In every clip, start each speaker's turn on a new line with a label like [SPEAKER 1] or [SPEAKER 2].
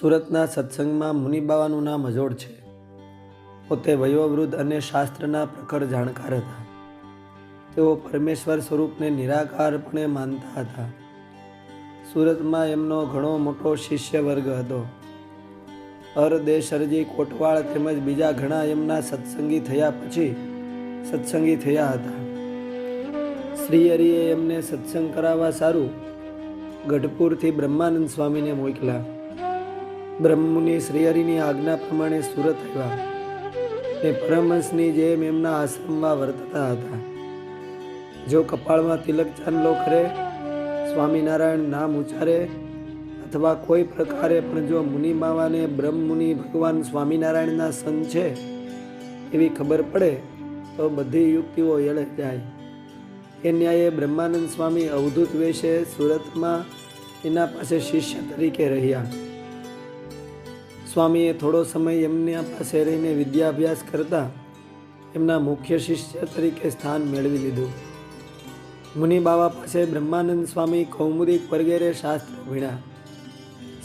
[SPEAKER 1] સુરતના સત્સંગમાં મુનિબાવાનું નામ અજોડ છે. પોતે વયોવૃદ્ધ અને શાસ્ત્રના પ્રખર જાણકાર હતા. તેઓ પરમેશ્વર સ્વરૂપને નિરાકારપણે માનતા હતા. સુરતમાં એમનો ઘણો મોટો શિષ્ય વર્ગ હતો અરદેશરજી કોટવાળ તેમજ બીજા ઘણા એમના સત્સંગી થયા પછી સત્સંગી થયા હતા. શ્રી હરિએ એમને સત્સંગ કરાવવા સારું ગઢપુરથી બ્રહ્માનંદ સ્વામીને મોકલ્યા. બ્રહ્મુનિ શ્રીહરિની આજ્ઞા પ્રમાણે સુરત આવ્યા. ને પરમહંસની જેમ એમના આશ્રમમાં વર્તતા હતા. જો કપાળમાં તિલક ચાંદલો કરે સ્વામિનારાયણ નામ ઉચ્ચારે, અથવા કોઈ પ્રકારે પણ જો મુનિ માવાને બ્રહ્મમુનિ ભગવાન સ્વામિનારાયણના સંત છે, એવી ખબર પડે, તો બધી યુક્તિઓ એળે જાય. એ ન્યાયે બ્રહ્માનંદ સ્વામી અવધૂત વેશે સુરતમાં એના પાસે શિષ્ય તરીકે રહ્યા. સ્વામીએ થોડો સમય એમની પાસે રહીને વિદ્યાભ્યાસ કરતા એમના મુખ્ય શિષ્ય તરીકે સ્થાન મેળવી લીધું. મુનિ બાવા પાસે બ્રહ્માનંદ સ્વામી કૌમુદિક વગેરે શાસ્ત્ર ભીણ્યા.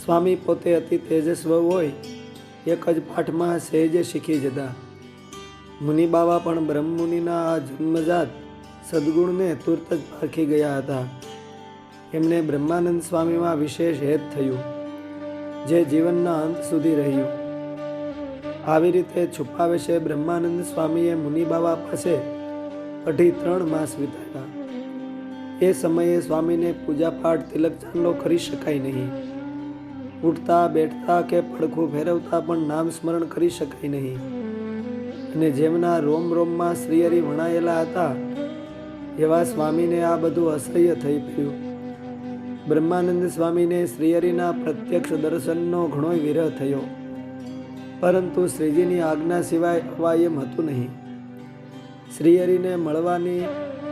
[SPEAKER 1] સ્વામી પોતે અતિ તેજસ્વ હોય, એક જ પાઠમાં સહેજે શીખી જતા. મુનિ બાવા પણ બ્રહ્મમુનિના આ જન્મજાત સદગુણને તુરત જ પારખી ગયા હતા. એમને બ્રહ્માનંદ સ્વામીમાં વિશેષ હેત થયું. જે જીવનના અંત સુધી રહ્યું. આવી રીતે છુપાવે છે બ્રહ્માનંદ સ્વામીએ મુનિ બાવા પાસે અઢી ત્રણ માસ વિતાવ્યા. એ સમયે સ્વામીને પૂજાપાઠ તિલક ચાંદલો કરી શકાય નહીં. ઉઠતા, બેઠતા કે પડખું ફેરવતા પણ નામ સ્મરણ કરી શકાય નહીં. અને જેમના રોમ રોમમાં શ્રીહરિ વણાયેલા હતા, એવા સ્વામીને આ બધું અસહ્ય થઈ પડ્યું. બ્રહ્માનંદ સ્વામીને શ્રીહરિના પ્રત્યક્ષ દર્શનનો ઘણો વિરહ થયો. પરંતુ શ્રીજીની આજ્ઞા સિવાય અવાય એમ હતું નહીં. શ્રીહરિને મળવાની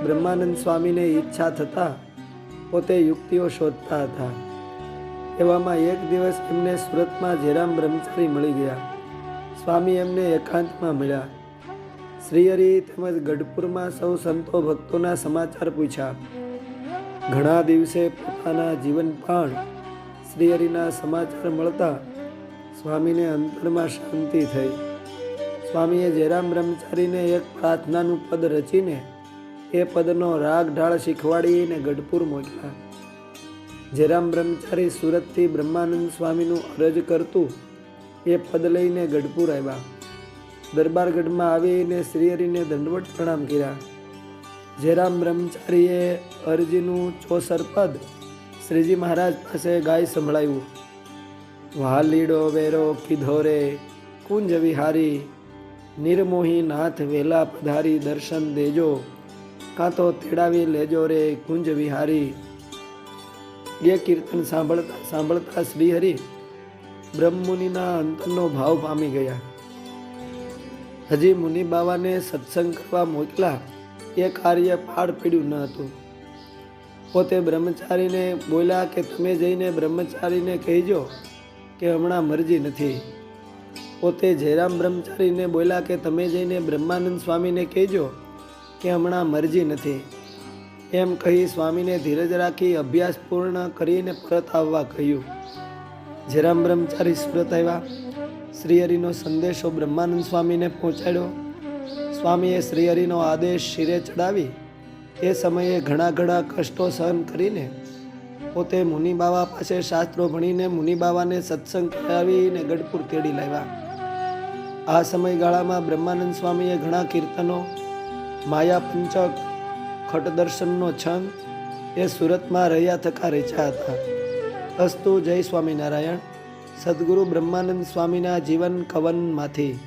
[SPEAKER 1] બ્રહ્માનંદ સ્વામીને ઈચ્છા થતાં પોતે યુક્તિઓ શોધતા હતા. એવામાં એક દિવસ એમને સુરતમાં જેરામ બ્રહ્મચારી મળી ગયા. સ્વામી એમને એકાંતમાં મળ્યા. શ્રીહરિ તેમજ ગઢપુરમાં સૌ સંતો ભક્તોના સમાચાર પૂછ્યા. ઘણા દિવસે પોતાના જીવન પણ શ્રીહરિના સમાચાર મળતા સ્વામીને અંતરમાં શાંતિ થઈ. સ્વામીએ જયરામ બ્રહ્મચારીને એક પ્રાર્થનાનું પદ રચીને એ પદનો રાગ ઢાળ શીખવાડીને ગઢપુર મોકલ્યા. જયરામ બ્રહ્મચારી સુરતથી બ્રહ્માનંદ સ્વામીનું અરજ કરતું એ પદ લઈને ગઢપુર આવ્યા. દરબારગઢમાં આવીને શ્રીહરિને દંડવટ પ્રણામ કર્યા. જયરામ બ્રહ્મચારીએ અરજીનું ચોસર પદ શ્રીજી મહારાજ પાસે ગાય સંભળાયું. વાલીડો વેરો કીધો રે કુંજ વિહારી, નિર્મોહી નાથ વેલા પધારી દર્શન દેજો, કાં તો તેડાવી લેજો રે કુંજ વિહારી. એ કીર્તન સાંભળતા સાંભળતા શ્રીહરિ બ્રહ્મમુનિના અંતરનો ભાવ પામી ગયા. હજી મુનિ બાવાને સત્સંગ કરવા મોકલા એ કાર્ય પાડ પીડ્યું ન હતું. પોતે બ્રહ્મચારીને બોલ્યા કે તમે જઈને બ્રહ્મચારીને કહેજો કે હમણાં મરજી નથી. પોતે જયરામ બ્રહ્મચારીને બોલ્યા કે તમે જઈને બ્રહ્માનંદ સ્વામીને કહેજો કે હમણાં મરજી નથી. એમ કહી સ્વામીને ધીરજ રાખી અભ્યાસ પૂર્ણ કરીને પરત આવવા કહ્યું. જયરામ બ્રહ્મચારી સુરત આવ્યા. શ્રીહરિનો સંદેશો બ્રહ્માનંદ સ્વામીને પહોંચાડ્યો. સ્વામીએ શ્રીહરિનો આદેશ શિરે ચડાવી, એ સમયે ઘણા ઘણા કષ્ટો સહન કરીને પોતે મુનિબાવા પાસે શાસ્ત્રો ભણીને મુનિબાવાને સત્સંગ કરાવીને ગઢપુર તેડી લાવ્યા. આ સમયગાળામાં બ્રહ્માનંદ સ્વામીએ ઘણા કીર્તનો, માયા પંચક ખટદર્શનનો છંદ, એ સુરતમાં રહ્યા થકા રેચ્યા હતા. અસ્તુ જય સ્વામિનારાયણ. સદગુરુ બ્રહ્માનંદ સ્વામીના જીવન કવનમાંથી.